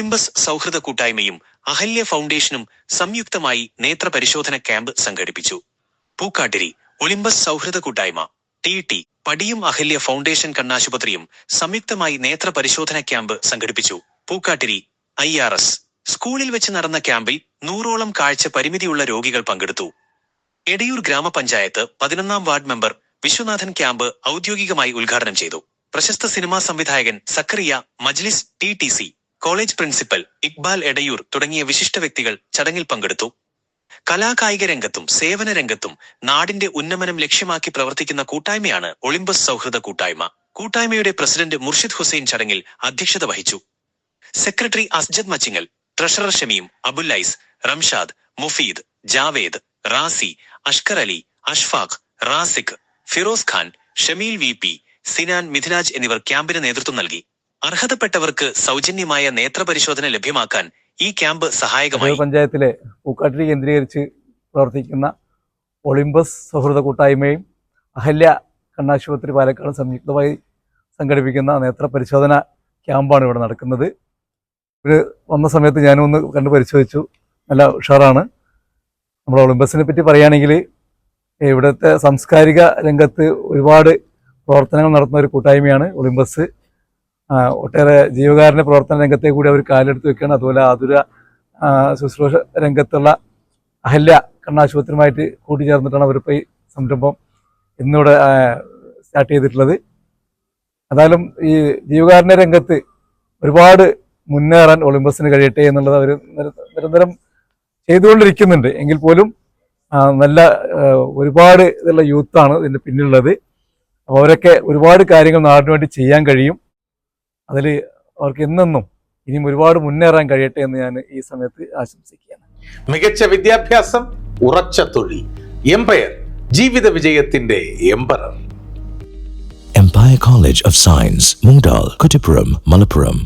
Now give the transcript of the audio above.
Olympus സൗഹൃദ കൂട്ടായ്മയും അഹല്യ ഫൗണ്ടേഷനും സംയുക്തമായി നേത്രപരിശോധന ക്യാമ്പ് സംഘടിപ്പിച്ചു. പൂക്കാട്ടിരി ഒളിമ്പസ് സൗഹൃദ കൂട്ടായ്മ ടി ടി പടിയും അഹല്യ ഫൗണ്ടേഷൻ കണ്ണാശുപത്രിയും സംയുക്തമായി നേത്രപരിശോധന ക്യാമ്പ് സംഘടിപ്പിച്ചു. പൂക്കാട്ടിരി ഐ ആർ എസ് സ്കൂളിൽ വെച്ച് നടന്ന ക്യാമ്പിൽ നൂറോളം കാഴ്ച പരിമിതിയുള്ള രോഗികൾ പങ്കെടുത്തു. എടയൂർ ഗ്രാമപഞ്ചായത്ത് പതിനൊന്നാം വാർഡ് മെമ്പർ വിശ്വനാഥൻ ക്യാമ്പ് ഔദ്യോഗികമായി ഉദ്ഘാടനം ചെയ്തു. പ്രശസ്ത സിനിമാ സംവിധായകൻ Zakariya Majlis T T C college principal Iqbal Edayur തുടങ്ങിയ വിശിഷ്ട വ്യക്തികൾ ചടങ്ങിൽ പങ്കെടുത്തു. കലാകായിക രംഗത്തും സേവന രംഗത്തും നാടിന്റെ ഉന്നമനം ലക്ഷ്യമാക്കി പ്രവർത്തിക്കുന്ന കൂട്ടായ്മയാണ് ഒളിമ്പസ് സൗഹൃദ കൂട്ടായ്മ. കൂട്ടായ്മയുടെ പ്രസിഡന്റ് മുർഷിദ് ഹുസൈൻ ചടങ്ങിൽ അധ്യക്ഷത വഹിച്ചു. Secretary Asjad Machingal treasurer Shameem Abullais Ramshad Mufeed Javed Razi Ashkar Ali Ashfaq Raziq Firoz Khan Shameel V Sinan Mithilaj എന്നിവർ ക്യാമ്പിന് നേതൃത്വം നൽകി. അർഹതപ്പെട്ടവർക്ക് സൗജന്യമായ നേത്രപരിശോധന ലഭ്യമാക്കാൻ ഈ ക്യാമ്പ് സഹായകമായി. പഞ്ചായത്തിലെ പൂക്കാട്ടിരി കേന്ദ്രീകരിച്ച് പ്രവർത്തിക്കുന്ന ഒളിമ്പസ് സൗഹൃദ കൂട്ടായ്മയും അഹല്യ കണ്ണാശുപത്രി പാലക്കാട് സംയുക്തമായി സംഘടിപ്പിക്കുന്ന നേത്ര പരിശോധന ക്യാമ്പാണ് ഇവിടെ നടക്കുന്നത്. ഇവർ വന്ന സമയത്ത് ഞാനും ഒന്ന് കണ്ട് പരിശോധിച്ചു. നല്ല ഉഷാറാണ്. നമ്മുടെ ഒളിമ്പസിനെ പറ്റി പറയുകയാണെങ്കിൽ ഇവിടുത്തെ സാംസ്കാരിക രംഗത്ത് ഒരുപാട് പ്രവർത്തനങ്ങൾ നടത്തുന്ന ഒരു കൂട്ടായ്മയാണ് ഒളിമ്പസ്. ഒട്ടേറെ ജീവകാരുണ്യ പ്രവർത്തന രംഗത്തെ കൂടി അവർ കാലെടുത്ത് വെക്കുകയാണ്. അതുപോലെ ആതുര ശുശ്രൂഷ രംഗത്തുള്ള അഹല്യ കണ്ണാശുപത്രിയുമായിട്ട് കൂട്ടിച്ചേർന്നിട്ടാണ് അവരിപ്പോൾ ഈ സംരംഭം ഇന്നിവിടെ സ്റ്റാർട്ട് ചെയ്തിട്ടുള്ളത്. അതായാലും ഈ ജീവകാരുണ്യ രംഗത്ത് ഒരുപാട് മുന്നേറാൻ ഒളിമ്പസിന് കഴിയട്ടെ എന്നുള്ളത് അവർ നിരന്തരം ചെയ്തുകൊണ്ടിരിക്കുന്നുണ്ട്. എങ്കിൽ പോലും നല്ല ഒരുപാട് ഇതുള്ള യൂത്താണ് ഇതിന്റെ പിന്നിലുള്ളത്. അവരൊക്കെ ഒരുപാട് കാര്യങ്ങൾ നാടിനു വേണ്ടി ചെയ്യാൻ കഴിയും. അതിൽ അവർക്ക് എന്നെന്നും ഇനിയും ഒരുപാട് മുന്നേറാൻ കഴിയട്ടെ എന്ന് ഞാൻ ഈ സമയത്ത് ആശംസിക്കുകയാണ് മികച്ച വിദ്യാഭ്യാസം ഉറച്ച തൊഴിൽ എംപയർ ജീവിത വിജയത്തിന്റെ Empire Empire College of Science, Mungdal, Malappuram.